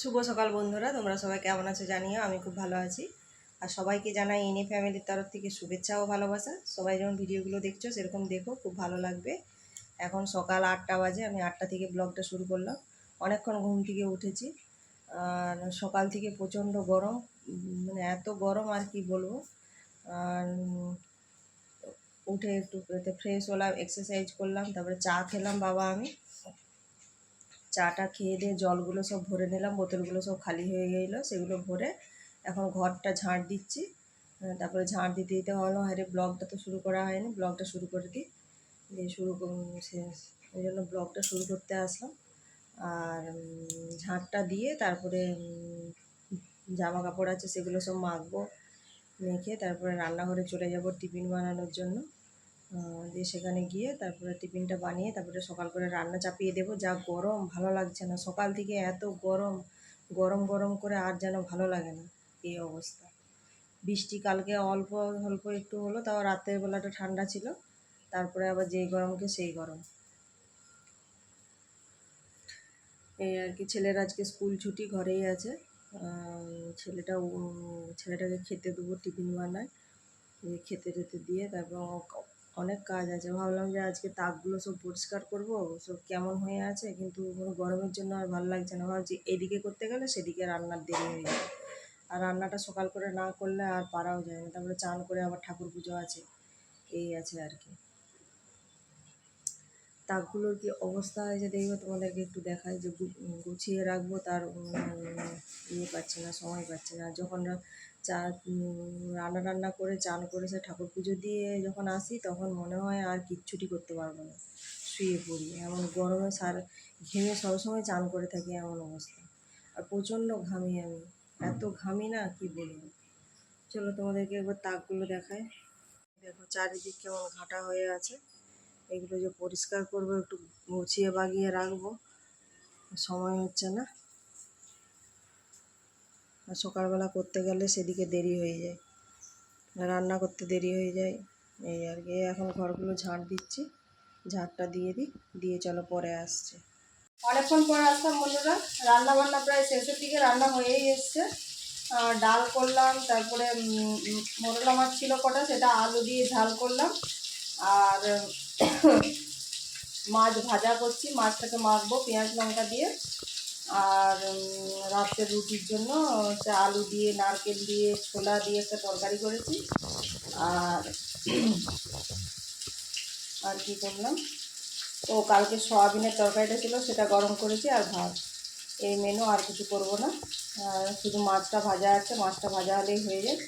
শুভ সকাল বন্ধুরা, তোমরা সবাই কেমন আছো জানিও, আমি খুব ভালো আছি। আর সবাইকে জানাই এনি ফ্যামিলির তরফ থেকে শুভেচ্ছা ও ভালোবাসা। সবাই যেমন ভিডিওগুলো দেখছ, সেরকম দেখো, খুব ভালো লাগবে। এখন সকাল আটটা বাজে, আমি আটটা থেকে ব্লগটা শুরু করলাম। অনেকক্ষণ ঘুম থেকে উঠেছি। আর সকাল থেকে প্রচণ্ড গরম মানে এত গরম আর কি বলব। আর উঠে একটু ফ্রেশ হলাম এক্সারসাইজ করলাম, তারপরে চা খেলাম বাবা আমি। চাটা খেয়ে দিয়ে জলগুলো সব ভরে নিলাম, বোতলগুলো সব খালি হয়ে গেলো, সেগুলো ভরে এখন ঘরটা ঝাঁট দিচ্ছি। তারপরে ঝাঁট দিতে দিতে হলো আরে ব্লগটা তো শুরু করা হয়নি, ব্লগটা শুরু করে দিই। দিয়ে শুরু ওই জন্য ব্লগটা শুরু করতে আসলাম। আর ঝাঁটটা দিয়ে তারপরে জামা কাপড় আছে সেগুলো সব মাখবো, মেখে তারপরে রান্নাঘরে চলে যাব টিফিন বানানোর জন্য। দিয়ে সেখানে গিয়ে তারপরে টিফিনটা বানিয়ে তারপরে সকাল করে রান্না চাপিয়ে দেবো। যা গরম, ভালো লাগছে না। সকাল থেকে এত গরম গরম গরম করে আর যেন ভালো লাগে না এই অবস্থা। বৃষ্টি কালকে অল্প অল্প একটু হলো, তাও রাতের বেলাটা ঠান্ডা ছিল। তারপরে আবার যেই গরমকে সেই গরম। এই আর কি, ছেলের আজকে স্কুল ছুটি, ঘরেই আছে। ছেলেটা ছেলেটাকে খেতে দেবো টিফিন বানায়। খেতে টেতে দিয়ে তারপর অনেক কাজ আছে। ভাবলাম যে আজকে তাকগুলো সব পরিষ্কার করব, সব কেমন হয়ে আছে, কিন্তু কোনো গরমের জন্য আর ভালো লাগছে না। ভাবছি এদিকে করতে গেলে সেদিকে রান্নার দেরি হয়ে যাবে আর রান্নাটা সকাল করে না করলে আর পারাও যায় না। তারপরে চান করে আবার ঠাকুর পুজো আছে, এই আছে আর কি। তাকগুলোর কি অবস্থা হয়েছে দেখবে তোমাদেরকে একটু দেখাই, যে গুছিয়ে রাখব তার ইয়ে পাচ্ছে না, সময় পাচ্ছে না। যখন চা রান্না টান্না করে, চান করে, সে ঠাকুর পুজো দিয়ে যখন আসি, তখন মনে হয় আর কিচ্ছুটি করতে পারব না। শুয়ে পড়ি। এমন গরমে সার, ঘেমে সবসময় চান করে থাকি এমন অবস্থা। আর প্রচণ্ড ঘামি আমি। এত ঘামি না, কি বলব? চলো তোমাদেরকে একবার তাকগুলো দেখায় দেখো চারিদিক কেমন ঘাটা হয়ে আছে। এগুলো যে পরিষ্কার করব, একটু গুছিয়ে বাগিয়ে রাখব। সময় হচ্ছে না। আর সকালবেলা করতে গেলে সেদিকে দেরি হয়ে যায়। রান্না করতে দেরি হয়ে যায়। এই আর কি এখন ঘরগুলো ঝাঁট দিচ্ছি। ঝাঁটটা দিয়ে দিই, দিয়ে চলো পরে আসছে। অনেকক্ষণ পরে আসলাম বন্ধুরা। রান্না বান্না প্রায় শেষের দিকে, রান্না হয়েই এসছে। ডাল করলাম, তারপরে মোরলা মাছ ছিল কটা, সেটা আলু দিয়ে ঝাল করলাম। আর মাছ ভাজা করছি। মাছটাকে মাখবো পেঁয়াজ লঙ্কা দিয়ে। আর উম, রাত্রের রুটির জন্য হচ্ছে আলু দিয়ে নারকেল দিয়ে ছোলা দিয়ে একটা তরকারি করেছি। আর আর কি করলাম? ও কালকে সয়াবিনের তরকারিটা ছিল সেটা গরম করেছি আর ভাত। এই মেনু আর কিছু করব না। শুধু মাছটা ভাজা আছে মাছটা ভাজা হলেই হয়ে যায়।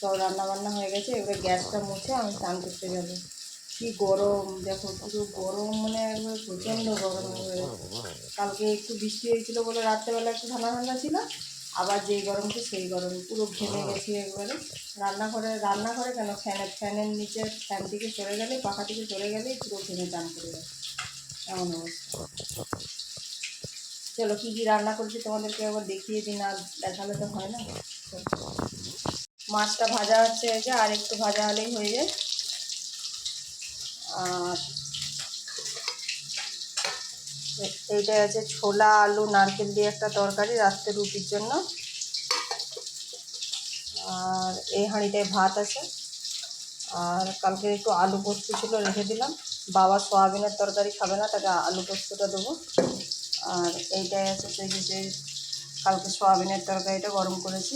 সব রান্না বান্না হয়ে গেছে এবারে গ্যাসটা মুছে আমি স্নান করতে যাব। কি গরম দেখো পুরো গরম মানে একবার প্রচণ্ড গরম হয়ে কালকে একটু বৃষ্টি হয়েছিল বলে রাত্রেবেলা একটু ঠান্ডা ঠান্ডা ছিল আবার যেই গরমকে সেই গরম পুরো ঘেমে গেছি একবারে। রান্নাঘরে রান্নাঘরে কেন? ফ্যানের ফ্যানের নিচে ফ্যান থেকে চলে গেলে পাখা থেকে চলে গেলেই পুরো ঘেমে টান করে যায় এমন অবস্থা। চলো কী কী রান্না করছি তোমাদেরকে একবার দেখিয়ে দিন আর দেখালে তো হয় না। মাছটা ভাজা হচ্ছে আর একটু ভাজা হলেই হয়ে যায়। আর আছে ছোলা, আলু, নারকেল দিয়ে একটা তরকারি রাত্রে রুটির জন্য। আর এই হাঁড়িটায় ভাত আছে। আর কালকে একটু আলু পোস্ত ছিল, রেখে দিলাম। বাবা সোয়াবিনের তরকারি খাবে না, তাকে আলু পোস্তটা দেবো। আর এইটাই আছে সেই সেই কালকে সোয়াবিনের তরকারিটা গরম করেছি।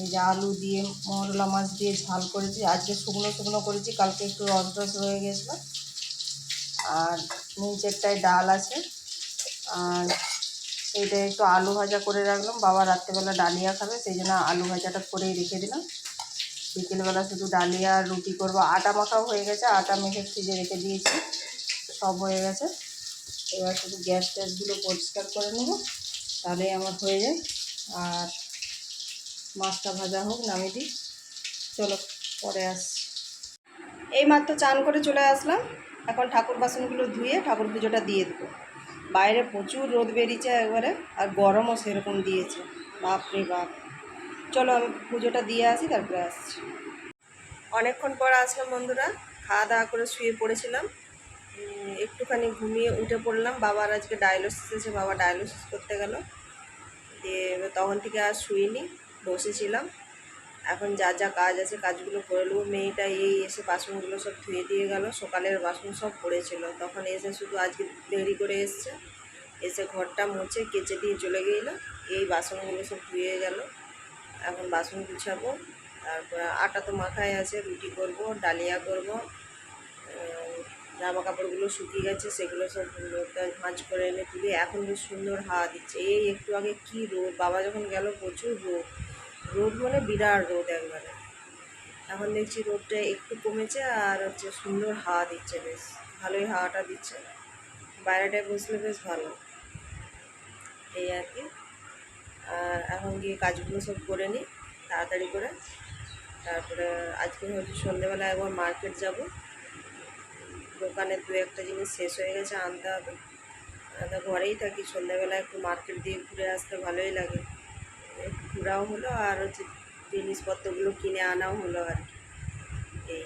এই যে আলু দিয়ে মরলা মাছ দিয়ে ঝাল করেছি। আজকে শুকনো শুকনো করেছি, কালকে একটু রস রস রয়ে গেছিল। আর নিচেরটায় ডাল আছে। আর এইটা একটু আলু ভাজা করে রাখলাম। বাবা রাত্রেবেলা ডালিয়া খাবে, সেই জন্য আলু ভাজাটা করেই রেখে দিলাম। বিকেলবেলা শুধু ডালিয়া আর রুটি করব। আটা মাখাও হয়ে গেছে, আটা মেখে ফ্রিজে রেখে দিয়েছি। সব হয়ে গেছে। এবার শুধু গ্যাস ট্যাসগুলো পরিষ্কার করে নেব, তাহলেই আমার হয়ে যায়। আর মাছটা ভাজা হোক, নামিয়ে দিই। চলো, পরে আসছি এই মাত্র চান করে চলে আসলাম। এখন ঠাকুর বাসনগুলো ধুয়ে ঠাকুর পুজোটা দিয়ে দেবো। বাইরে প্রচুর রোদ বেরিয়েছে একবারে, আর গরমও সেরকম দিয়েছে। বাপ রে বাপ। চলো, আমি পুজোটা দিয়ে আসি, তারপরে আসছি। অনেকক্ষণ পর আসলাম বন্ধুরা। খাওয়া দাওয়া করে শুয়ে পড়েছিলাম। একটুখানি ঘুমিয়ে উঠে পড়লাম। বাবার আজকে ডায়ালিসিস আছে বাবা ডায়ালিসিস করতে গেল। দিয়ে তখন থেকে আর শুইনি। বসেছিলাম। এখন যা যা কাজ আছে কাজগুলো করে নেব। মেয়েটা এই এসে বাসনগুলো সব ধুয়ে দিয়ে গেল। সকালের বাসন সব পড়েছিল। তখন এসে শুধু আজকে দেরি করে এসছে। এসে ঘরটা মুছে কেচে দিয়ে চলে গেল। এই বাসনগুলো সব ধুয়ে গেল। এখন বাসন গুছাবো। তারপরে আটা তো মাখায় আছে, রুটি করব, ডালিয়া করব। জামা কাপড়গুলো শুকিয়ে গেছে, সেগুলো সব ভাঁজ করে এনে তুলে এখন বেশ সুন্দর হাওয়া দিচ্ছে। এই একটু আগে কি রোদ, বাবা যখন গেল প্রচুর রোদ। রোদ মানে বিরাট রোদ একবারে। এখন দেখছি রোদটা একটু কমেছে আর হচ্ছে সুন্দর হাওয়া দিচ্ছে বেশ, ভালোই হাওয়াটা দিচ্ছে। বাইরেটায় বসলে বেশ ভালো। এই আর কি। আর এখন গিয়ে কাজগুলো সব করে নিই, তাড়াতাড়ি করে। তারপরে আজকে হচ্ছে সন্ধ্যেবেলা একবার মার্কেট যাব। দোকানে দু একটা জিনিস শেষ হয়ে গেছে আনতে হবে। ঘরেই থাকি সন্ধ্যাবেলা একটু মার্কেট দিয়ে ঘুরে আসতে ভালোই লাগে। ঘোরাও হলো আর হচ্ছে জিনিসপত্রগুলো কিনে আনাও হলো আর কি। এই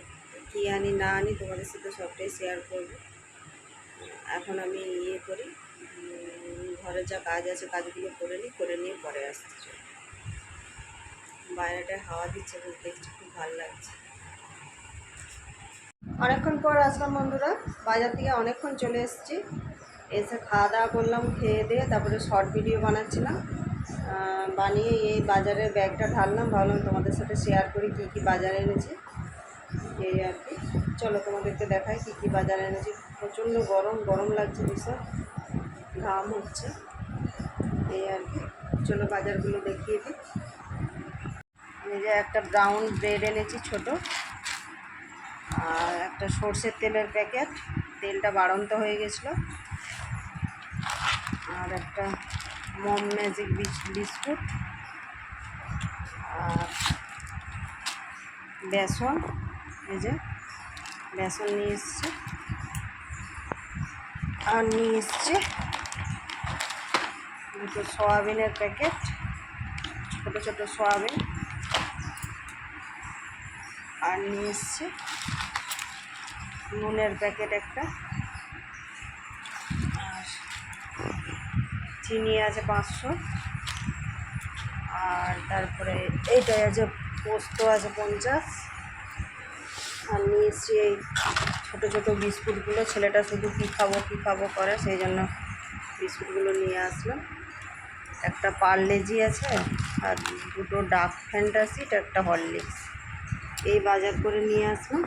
কী আনি না আনি তোমাদের সাথে সবটাই শেয়ার করব। এখন আমি ইয়ে করি ঘরে যা কাজ আছে কাজগুলো করে নিই, করে নিয়ে পরে চলি। বাইরেটায় হাওয়া দিচ্ছে বেশ দেখছি খুব ভালো লাগছে। অনেকক্ষণ পর আসলাম বন্ধুরা, বাজার থেকে অনেকক্ষণ চলে এসেছি। এসে খাওয়া দাওয়া করলাম, খেয়ে দিয়ে তারপরে শর্ট ভিডিও বানাচ্ছিলাম। বানিয়ে এই বাজারের ব্যাগটা ঢাললাম। ভাবলাম তোমাদের সাথে শেয়ার করি কী কী বাজারে এনেছি। এই আর কি। চলো তোমাদেরকে দেখাই কী কী বাজারে এনেছি। প্রচণ্ড গরম গরম লাগছে ভীষণ। ঘাম হচ্ছে। এই আর কি। চলো বাজারগুলো দেখিয়ে দিই। এই যে একটা ব্রাউন ব্রেড এনেছি ছোটো। আর একটা সর্ষের তেলের প্যাকেট তেলটা বাড়ন্ত হয়ে গেছিল। আর একটা মম ম্যাজিক বিস্কুট আর বেসন, এই যে বেসন নিয়ে এসছে। আর নিয়ে এসছে দুটো সয়াবিনের প্যাকেট, ছোটো ছোটো সয়াবিন। আর নিয়ে এসছে নুনের প্যাকেট একটা। চিনি আছে পাঁচশো। আর তারপরে এইটাই আছে, পোস্ত আছে পঞ্চাশ। আর নিয়ে এসছি এই ছোটো ছোটো বিস্কুটগুলো, ছেলেটা শুধু কী খাব কী খাব করে, সেই জন্য বিস্কুটগুলো নিয়ে আসলাম। একটা পার্লেজি আছে, আর দুটো ডার্ক ফ্যান্টাসিড একটা হরলিক্স। এই বাজার করে নিয়ে আসলাম।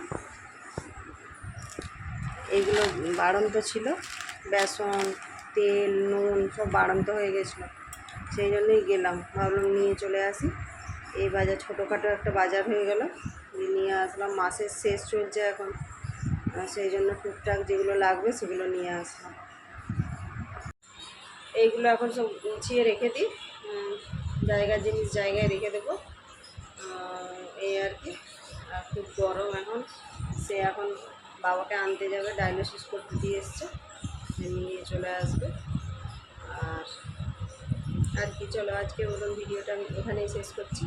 এইগুলো বাড়ন্ত ছিল, বেসন তেল, নুন সব বাড়ন্ত হয়ে গেছিল। সেই জন্যই গেলাম। ভাবলাম নিয়ে চলে আসি। এই বাজার, ছোটোখাটো একটা বাজার হয়ে গেল। নিয়ে আসলাম। মাসের শেষ চলছে এখন। সেই জন্য টুকটাক যেগুলো লাগবে সেগুলো নিয়ে আসলাম। এইগুলো এখন সব গুছিয়ে রেখে দিই। জায়গার জিনিস জায়গায় রেখে দেবো। এই আর কি। খুব গরম এখন। সে এখন বাবাকে আনতে যাবে। ডায়ালিসিস করতে দিয়ে এসছে। নিয়ে চলে আসবে। আর আর কি, চলো আজকে মতন ভিডিওটা আমি ওখানেই শেষ করছি।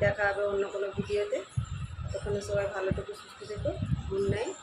দেখা হবে অন্য কোনো ভিডিওতে। তখন সবাই ভালো থেকো, সুস্থ থেকো। Good night.